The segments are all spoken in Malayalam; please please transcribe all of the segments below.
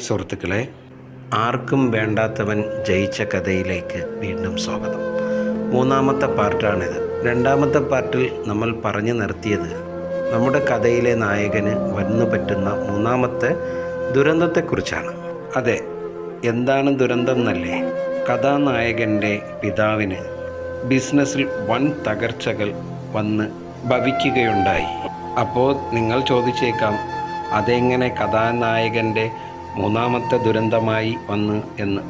സുഹൃത്തുക്കളെ ആർക്കും വേണ്ടാത്തവൻ ജയിച്ച കഥയിലേക്ക് വീണ്ടും സ്വാഗതം. മൂന്നാമത്തെ പാർട്ടാണിത്. രണ്ടാമത്തെ പാർട്ടിൽ നമ്മൾ പറഞ്ഞു നിർത്തിയത് നമ്മുടെ കഥയിലെ നായകന് വന്നു പറ്റുന്ന മൂന്നാമത്തെ ദുരന്തത്തെക്കുറിച്ചാണ്. അതെ എന്താണ് ദുരന്തം എന്നല്ലേ കഥാനായകന്റെ പിതാവിന് ബിസിനസ്സിൽ വൻ തകർച്ചകൾ വന്ന് ഭവിക്കുകയുണ്ടായി. അപ്പോൾ നിങ്ങൾ ചോദിച്ചേക്കാം അതെങ്ങനെ കഥാനായകന്റെ മൂന്നാമത്തെ ദുരന്തമായി വന്ന് എന്ന്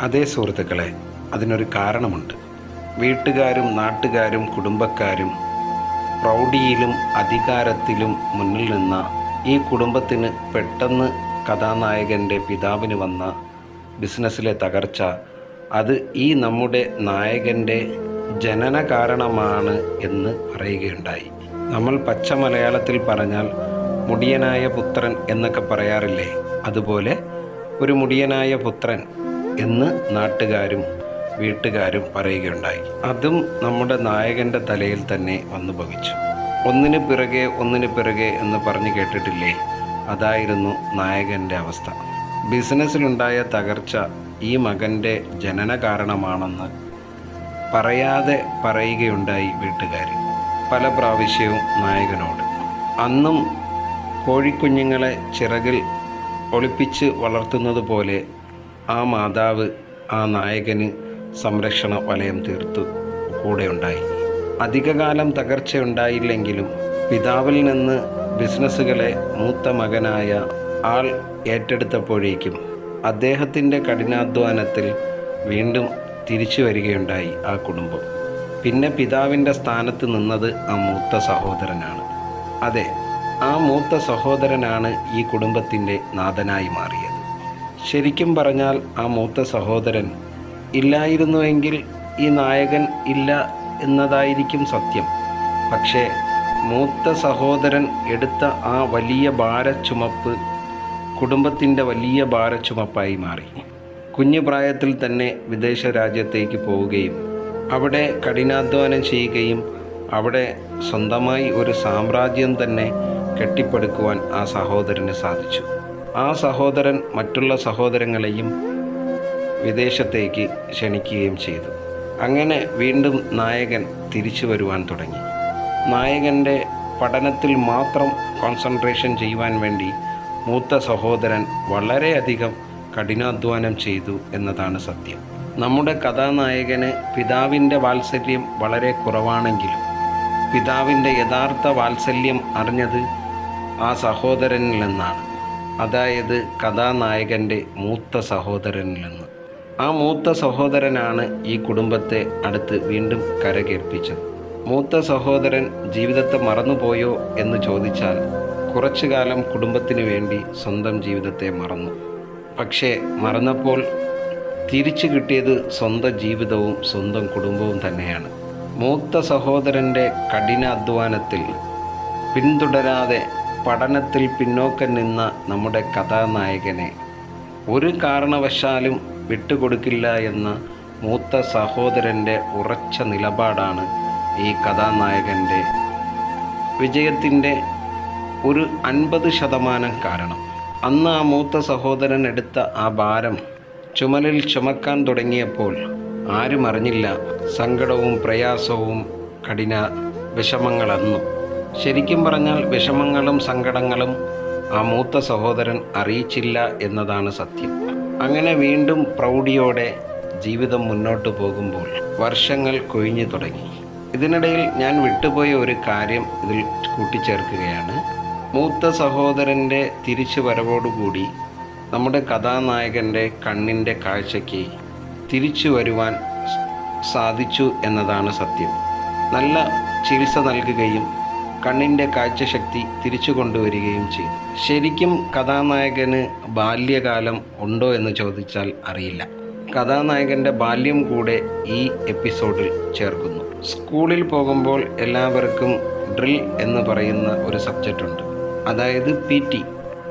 അതേ സുഹൃത്തുക്കളെ അതിനൊരു കാരണമുണ്ട്. വീട്ടുകാരും നാട്ടുകാരും കുടുംബക്കാരും പ്രൗഢിയിലും അധികാരത്തിലും മുന്നിൽ നിന്ന ഈ കുടുംബത്തിന് പെട്ടെന്ന് കഥാനായകന്റെ പിതാവിന് വന്ന ബിസിനസ്സിലെ തകർച്ച അത് ഈ നമ്മുടെ നായകന്റെ ജനന കാരണമാണ് എന്ന് പറയുകയുണ്ടായി നമ്മൾ പച്ച മലയാളത്തിൽ പറഞ്ഞാൽ മുടിയനായ പുത്രൻ എന്നൊക്കെ പറയാറില്ലേ? അതുപോലെ ഒരു മുടിയനായ പുത്രൻ എന്ന് നാട്ടുകാരും വീട്ടുകാരും പറയുകയുണ്ടായി. അതും നമ്മുടെ നായകന്റെ തലയിൽ തന്നെ വന്നു ഭവിച്ചു. ഒന്നിന് പിറകെ ഒന്നിന് പിറകെ എന്ന് പറഞ്ഞു കേട്ടിട്ടില്ലേ? അതായിരുന്നു നായകന്റെ അവസ്ഥ. ബിസിനസ്സിലുണ്ടായ തകർച്ച ഈ മകന്റെ ജനന കാരണമാണെന്ന് പറയാതെ പറയുകയുണ്ടായി വീട്ടുകാർ പല പ്രാവശ്യവും നായകനോട്. അന്നും കോഴിക്കുഞ്ഞുങ്ങളെ ചിറകിൽ ഒളിപ്പിച്ച് വളർത്തുന്നത് പോലെ ആ മാതാവ് ആ നായകന് സംരക്ഷണ വലയം തീർത്തു. കൂടെയുണ്ടായി. അധികകാലം തകർച്ചയുണ്ടായില്ലെങ്കിലും പിതാവിൽ നിന്ന് ബിസിനസ്സുകളെ മൂത്ത മകനായ ആൾ ഏറ്റെടുത്തപ്പോഴേക്കും അദ്ദേഹത്തിന്റെ കഠിനാധ്വാനത്തിൽ വീണ്ടും തിരിച്ചു വരികയുണ്ടായി ആ കുടുംബം. പിന്നെ പിതാവിന്റെ സ്ഥാനത്ത് നിന്നത് ആ മൂത്ത സഹോദരനാണ്. അതെ ആ മൂത്ത സഹോദരനാണ് ഈ കുടുംബത്തിന്റെ നാഥനായി മാറിയത്. ശരിക്കും പറഞ്ഞാൽ ആ മൂത്ത സഹോദരൻ ഇല്ലായിരുന്നുവെങ്കിൽ ഈ നായകൻ ഇല്ല എന്നതായിരിക്കും സത്യം. പക്ഷേ മൂത്ത സഹോദരൻ എടുത്ത ആ വലിയ ഭാരച്ചുമപ്പ് കുടുംബത്തിന്റെ വലിയ ഭാരച്ചുമപ്പായി മാറി. കുഞ്ഞു പ്രായത്തിൽ തന്നെ വിദേശ രാജ്യത്തേക്ക് പോവുകയും അവിടെ കഠിനാധ്വാനം ചെയ്യുകയും അവിടെ സ്വന്തമായി ഒരു സാമ്രാജ്യം തന്നെ കെട്ടിപ്പടുക്കുവാൻ ആ സഹോദരന് സാധിച്ചു. ആ സഹോദരൻ മറ്റുള്ള സഹോദരങ്ങളെയും വിദേശത്തേക്ക് ക്ഷണിക്കുകയും ചെയ്തു. അങ്ങനെ വീണ്ടും നായകൻ തിരിച്ചു വരുവാൻ തുടങ്ങി. നായകന്റെ പഠനത്തിൽ മാത്രം കോൺസെൻട്രേഷൻ ചെയ്യുവാൻ വേണ്ടി മൂത്ത സഹോദരൻ വളരെയധികം കഠിനാധ്വാനം ചെയ്തു എന്നതാണ് സത്യം. നമ്മുടെ കഥാനായകന് പിതാവിന്റെ വാത്സല്യം വളരെ കുറവാണെങ്കിലും പിതാവിന്റെ യഥാർത്ഥ വാത്സല്യം അറിഞ്ഞത് ആ സഹോദരനിൽ നിന്നാണ് അതായത് കഥാനായകന്റെ മൂത്ത സഹോദരനിൽ നിന്ന് ആ മൂത്ത സഹോദരനാണ് ഈ കുടുംബത്തെ അടുത്ത് വീണ്ടും കരകേൽപ്പിച്ചത്. മൂത്ത സഹോദരൻ ജീവിതത്തെ മറന്നുപോയോ എന്ന് ചോദിച്ചാൽ കുറച്ചു കാലം കുടുംബത്തിന് വേണ്ടി സ്വന്തം ജീവിതത്തെ മറന്നു. പക്ഷേ മറന്നപ്പോൾ തിരിച്ചു കിട്ടിയത് സ്വന്തം ജീവിതവും സ്വന്തം കുടുംബവും തന്നെയാണ്. മൂത്ത സഹോദരന്റെ കഠിനാധ്വാനത്തിൽ പിന്തുടരാതെ പഠനത്തിൽ പിന്നോക്കം നിന്ന നമ്മുടെ കഥാനായകനെ ഒരു കാരണവശാലും വിട്ടുകൊടുക്കില്ല എന്ന മൂത്ത സഹോദരന്റെ ഉറച്ച നിലപാടാണ് ഈ കഥാനായകന്റെ വിജയത്തിന്റെ ഒരു അൻപത് ശതമാനം കാരണം. അന്ന് ആ മൂത്ത സഹോദരൻ എടുത്ത ആ ഭാരം ചുമലിൽ ചുമക്കാൻ തുടങ്ങിയപ്പോൾ ആരും അറിഞ്ഞില്ല. സങ്കടവും പ്രയാസവും കഠിന വിഷമങ്ങളെന്നും. ശരിക്കും പറഞ്ഞാൽ വിഷമങ്ങളും സങ്കടങ്ങളും ആ മൂത്ത സഹോദരൻ അറിയിച്ചില്ല എന്നതാണ് സത്യം. അങ്ങനെ വീണ്ടും പ്രൗഢിയോടെ ജീവിതം മുന്നോട്ട് പോകുമ്പോൾ വർഷങ്ങൾ കൊഴിഞ്ഞു തുടങ്ങി. ഇതിനിടയിൽ ഞാൻ വിട്ടുപോയ ഒരു കാര്യം ഇതിൽ കൂട്ടിച്ചേർക്കുകയാണ്. മൂത്ത സഹോദരന്റെ തിരിച്ചു വരവോടുകൂടി നമ്മുടെ കഥാനായകന്റെ കണ്ണിന്റെ കാഴ്ചയ്ക്ക് തിരിച്ചു വരുവാൻ സാധിച്ചു എന്നതാണ് സത്യം. നല്ല ചികിത്സ നൽകുകയും കണ്ണിന്റെ കാഴ്ചശക്തി തിരിച്ചു കൊണ്ടുവരികയും ചെയ്തു. ശരിക്കും കഥാനായകന് ബാല്യകാലം ഉണ്ടോ എന്ന് ചോദിച്ചാൽ അറിയില്ല. കഥാനായകന്റെ ബാല്യം കൂടെ ഈ എപ്പിസോഡിൽ ചേർക്കുന്നു. സ്കൂളിൽ പോകുമ്പോൾ എല്ലാവർക്കും ഡ്രിൽ എന്ന് പറയുന്ന ഒരു സബ്ജക്റ്റ് ഉണ്ട്. അതായത് പി ടി.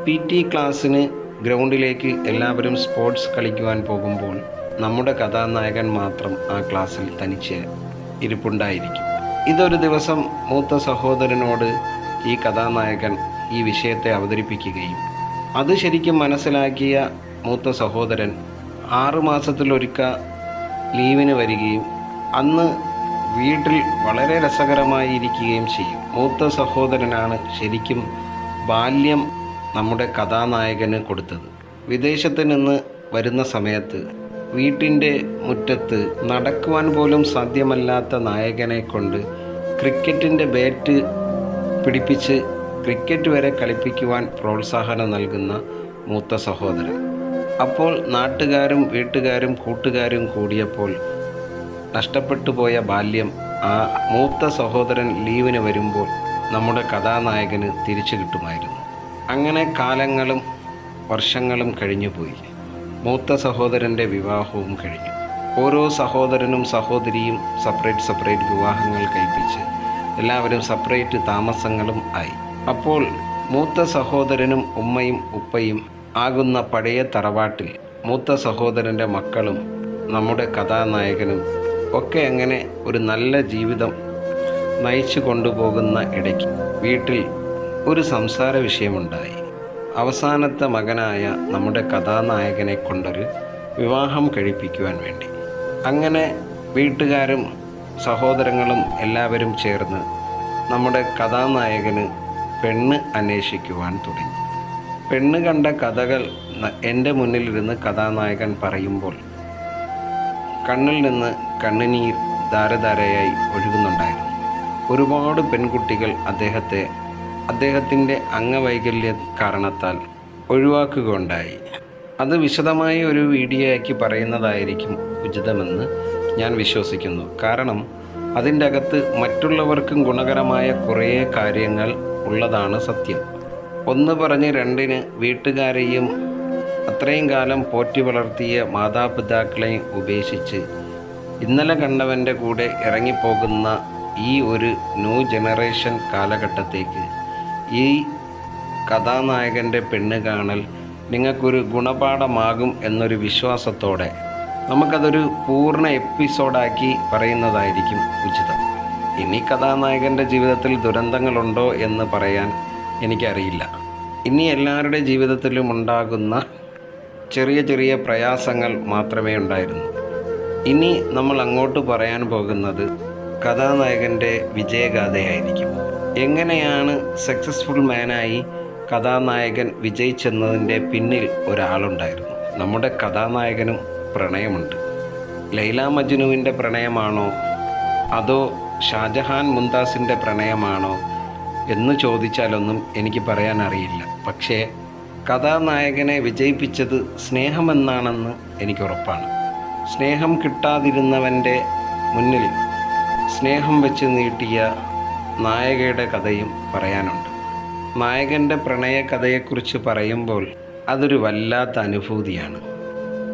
പി ടി ക്ലാസ്സിന് ഗ്രൗണ്ടിലേക്ക് എല്ലാവരും സ്പോർട്സ് കളിക്കുവാൻ പോകുമ്പോൾ നമ്മുടെ കഥാനായകൻ മാത്രം ആ ക്ലാസ്സിൽ തനിച്ച് ഇരിപ്പുണ്ടായിരിക്കും. ഇതൊരു ദിവസം മൂത്ത സഹോദരനോട് ഈ കഥാനായകൻ ഈ വിഷയത്തെ അവതരിപ്പിക്കുകയും അത് ശരിക്കും മനസ്സിലാക്കിയ മൂത്ത സഹോദരൻ ആറുമാസത്തിലൊരിക്ക ലീവിന് വരികയും അന്ന് വീട്ടിൽ വളരെ രസകരമായി ഇരിക്കുകയും ചെയ്യും. മൂത്ത സഹോദരനാണ് ശരിക്കും ബാല്യം നമ്മുടെ കഥാനായകന് കൊടുത്തത്. വിദേശത്ത് നിന്ന് വരുന്ന സമയത്ത് വീട്ടിന്റെ മുറ്റത്ത് നടക്കുവാൻ പോലും സാധ്യമല്ലാത്ത നായകനെ കൊണ്ട് ക്രിക്കറ്റിന്റെ ബാറ്റ് പിടിപ്പിച്ച് ക്രിക്കറ്റ് വരെ കളിപ്പിക്കുവാൻ പ്രോത്സാഹനം നൽകുന്ന മൂത്ത സഹോദരൻ. അപ്പോൾ നാട്ടുകാരും വീട്ടുകാരും കൂട്ടുകാരും കൂടിയപ്പോൾ നഷ്ടപ്പെട്ടു പോയ ബാല്യം ആ മൂത്ത സഹോദരൻ ലീവിന് വരുമ്പോൾ നമ്മുടെ കഥാനായകന് തിരിച്ചു കിട്ടുമായിരുന്നു. അങ്ങനെ കാലങ്ങളും വർഷങ്ങളും കഴിഞ്ഞുപോയി. മൂത്ത സഹോദരന്റെ വിവാഹവും കഴിഞ്ഞു. ഓരോ സഹോദരനും സഹോദരിയും സെപ്പറേറ്റ് സെപ്പറേറ്റ് വിവാഹങ്ങൾ കഴിപ്പിച്ച് എല്ലാവരും സെപ്പറേറ്റ് താമസങ്ങളും ആയി. അപ്പോൾ മൂത്ത സഹോദരനും ഉമ്മയും ഉപ്പയും ആകുന്ന പഴയ തറവാട്ടിൽ മൂത്ത സഹോദരന്റെ മക്കളും നമ്മുടെ കഥാനായകനും ഒക്കെ അങ്ങനെ ഒരു നല്ല ജീവിതം നയിച്ചു കൊണ്ടുപോകുന്ന ഇടയ്ക്ക് വീട്ടിൽ ഒരു സംസാര വിഷയമുണ്ടായി. അവസാനത്തെ മകനായ നമ്മുടെ കഥാനായകനെ കൊണ്ടൊരു വിവാഹം കഴിപ്പിക്കുവാൻ വേണ്ടി. അങ്ങനെ വീട്ടുകാരും സഹോദരങ്ങളും എല്ലാവരും ചേർന്ന് നമ്മുടെ കഥാനായകന് പെണ്ണ് അന്വേഷിക്കുവാൻ തുടങ്ങി. പെണ്ണ് കണ്ട കഥകൾ എന്റെ മുന്നിലിരുന്ന് കഥാനായകൻ പറയുമ്പോൾ കണ്ണിൽ നിന്ന് കണ്ണുനീർ ധാരധാരയായി ഒഴുകുന്നുണ്ടായിരുന്നു. ഒരുപാട് പെൺകുട്ടികൾ അദ്ദേഹത്തെ അദ്ദേഹത്തിന്റെ അംഗവൈകല്യ കാരണത്താൽ ഒഴിവാക്കുകയുണ്ടായി. അത് വിശദമായി ഒരു വീഡിയോ ആക്കി പറയുന്നതായിരിക്കും ഉചിതമെന്ന് ഞാൻ വിശ്വസിക്കുന്നു. കാരണം അതിന്റെ അകത്ത് മറ്റുള്ളവർക്കും ഗുണകരമായ കുറേ കാര്യങ്ങൾ ഉള്ളതാണ് സത്യം. ഒന്ന് പറഞ്ഞ് രണ്ടിന് വീട്ടുകാരെയും അത്രയും കാലം പോറ്റി വളർത്തിയ മാതാപിതാക്കളെയും ഉപേക്ഷിച്ച് ഇന്നലെ കണ്ടവന്റെ കൂടെ ഇറങ്ങിപ്പോകുന്ന ഈ ഒരു ന്യൂ ജനറേഷൻ കാലഘട്ടത്തേക്ക് ഈ കഥാനായകന്റെ പെണ്ണ് കാണൽ നിങ്ങൾക്കൊരു ഗുണപാഠമാകും എന്നൊരു വിശ്വാസത്തോടെ നമുക്കതൊരു പൂർണ എപ്പിസോഡാക്കി പറയുന്നതായിരിക്കും ഉചിതം. ഇനി കഥാനായകന്റെ ജീവിതത്തിൽ ദുരന്തങ്ങളുണ്ടോ എന്ന് പറയാൻ എനിക്കറിയില്ല. ഇനി എല്ലാവരുടെ ജീവിതത്തിലും ഉണ്ടാകുന്ന ചെറിയ ചെറിയ പ്രയാസങ്ങൾ മാത്രമേ ഉണ്ടായിരുന്നു ഇനി നമ്മൾ അങ്ങോട്ട് പറയാൻ പോകുന്നത് കഥാനായകന്റെ വിജയഗാഥയായിരിക്കും. എങ്ങനെയാണ് സക്സസ്ഫുൾ മാനായി കഥാനായകൻ വിജയിച്ചെന്നതിന്റെ പിന്നിൽ ഒരാളുണ്ടായിരുന്നു. നമ്മുടെ കഥാനായകനും പ്രണയമുണ്ട്. ലൈല മജ്നുവിന്റെ പ്രണയമാണോ? അതോ ഷാജഹാൻ മുംതാസിന്റെ പ്രണയമാണോ? എന്ന് ചോദിച്ചാലൊന്നും എനിക്ക് പറയാൻ അറിയില്ല പക്ഷേ കഥാനായകനെ വിജയിപ്പിച്ചത് സ്നേഹമെന്നാണെന്ന് എനിക്ക് ഉറപ്പാണ്. സ്നേഹം കിട്ടാതിരുന്നവന്റെ മുന്നിൽ സ്നേഹം വെച്ച് നീട്ടിയ നായകയുടെ കഥയും പറയാനുണ്ട്. നായകന്റെ പ്രണയ കഥയെക്കുറിച്ച് പറയുമ്പോൾ അതൊരു വല്ലാത്ത അനുഭൂതിയാണ്.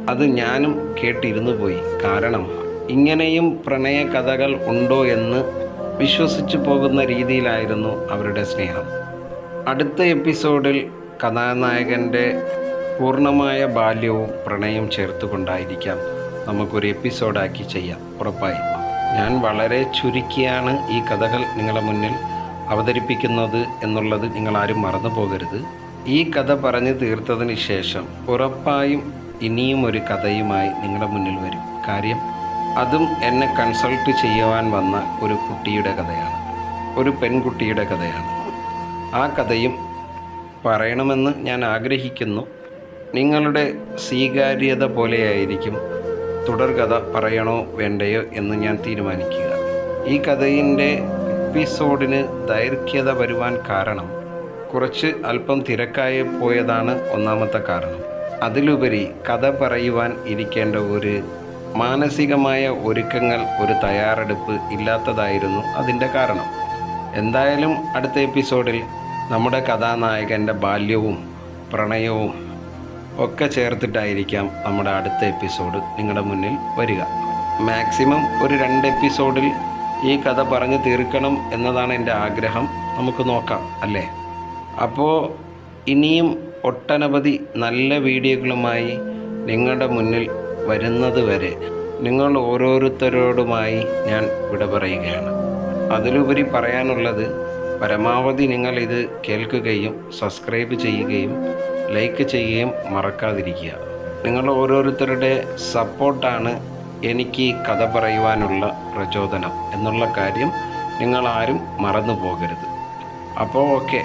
അത് ഞാനും കേട്ടിരുന്നു പോയി. കാരണം ഇങ്ങനെയും പ്രണയ കഥകൾ ഉണ്ടോ എന്ന് വിശ്വസിച്ചു പോകുന്ന രീതിയിലായിരുന്നു അവരുടെ സ്നേഹം. അടുത്ത എപ്പിസോഡിൽ കഥാനായകന്റെ പൂർണമായ ബാല്യവും പ്രണയം ചേർത്തുകൊണ്ടായിരിക്കാം നമുക്കൊരു എപ്പിസോഡാക്കി ചെയ്യാം. ഉറപ്പായി. ഞാൻ വളരെ ചുരുക്കിയാണ് ഈ കഥകൾ നിങ്ങളുടെ മുന്നിൽ അവതരിപ്പിക്കുന്നത് എന്നുള്ളത് നിങ്ങളാരും മറന്നു പോകരുത്. ഈ കഥ പറഞ്ഞു തീർത്തതിന് ശേഷം ഉറപ്പായും ഇനിയും ഒരു കഥയുമായി നിങ്ങളുടെ മുന്നിൽ വരും. കാര്യം അതും എന്നെ കൺസൾട്ട് ചെയ്യുവാൻ വന്ന ഒരു കുട്ടിയുടെ കഥയാണ്. ഒരു പെൺകുട്ടിയുടെ കഥയാണ്. ആ കഥയും പറയണമെന്ന് ഞാൻ ആഗ്രഹിക്കുന്നു. നിങ്ങളുടെ സ്വീകാര്യത പോലെയായിരിക്കും തുടർകഥ പറയണോ വേണ്ടയോ എന്ന് ഞാൻ തീരുമാനിക്കുക. ഈ കഥയിന്റെ എപ്പിസോഡിന് ദൈർഘ്യത വരുവാൻ കാരണം കുറച്ച് അല്പം തിരക്കായി പോയതാണ് ഒന്നാമത്തെ കാരണം. അതിലുപരി കഥ പറയുവാൻ ഇരിക്കേണ്ട ഒരു മാനസികമായ ഒരുക്കങ്ങൾ ഒരു തയ്യാറെടുപ്പ് ഇല്ലാത്തതായിരുന്നു അതിന്റെ കാരണം. എന്തായാലും അടുത്ത എപ്പിസോഡിൽ നമ്മുടെ കഥാനായകന്റെ ബാല്യവും പ്രണയവും ഒക്കെ ചേർത്തിട്ടായിരിക്കാം നമ്മുടെ അടുത്ത എപ്പിസോഡ് നിങ്ങളുടെ മുന്നിൽ വരിക. മാക്സിമം ഒരു രണ്ട് എപ്പിസോഡിൽ ഈ കഥ പറഞ്ഞു തീർക്കണം എന്നതാണ് എന്റെ ആഗ്രഹം. നമുക്ക് നോക്കാം അല്ലേ? അപ്പോൾ ഇനിയും ഒട്ടനവധി നല്ല വീഡിയോകളുമായി നിങ്ങളുടെ മുന്നിൽ വരുന്നത് വരെ നിങ്ങൾ ഓരോരുത്തരോടുമായി ഞാൻ വിട പറയുകയാണ്. അതിലുപരി പറയാനുള്ളത് പരമാവധി നിങ്ങൾ ഇത് കേൾക്കുകയും സബ്സ്ക്രൈബ് ചെയ്യുകയും ലൈക്ക് ചെയ്യുകയും മറക്കാതിരിക്കുക. നിങ്ങൾ ഓരോരുത്തരുടെ സപ്പോർട്ടാണ് എനിക്ക് കഥ പറയുവാനുള്ള പ്രചോദനം എന്നുള്ള കാര്യം നിങ്ങളാരും മറന്നു പോകരുത് അപ്പോൾ ഓക്കെ.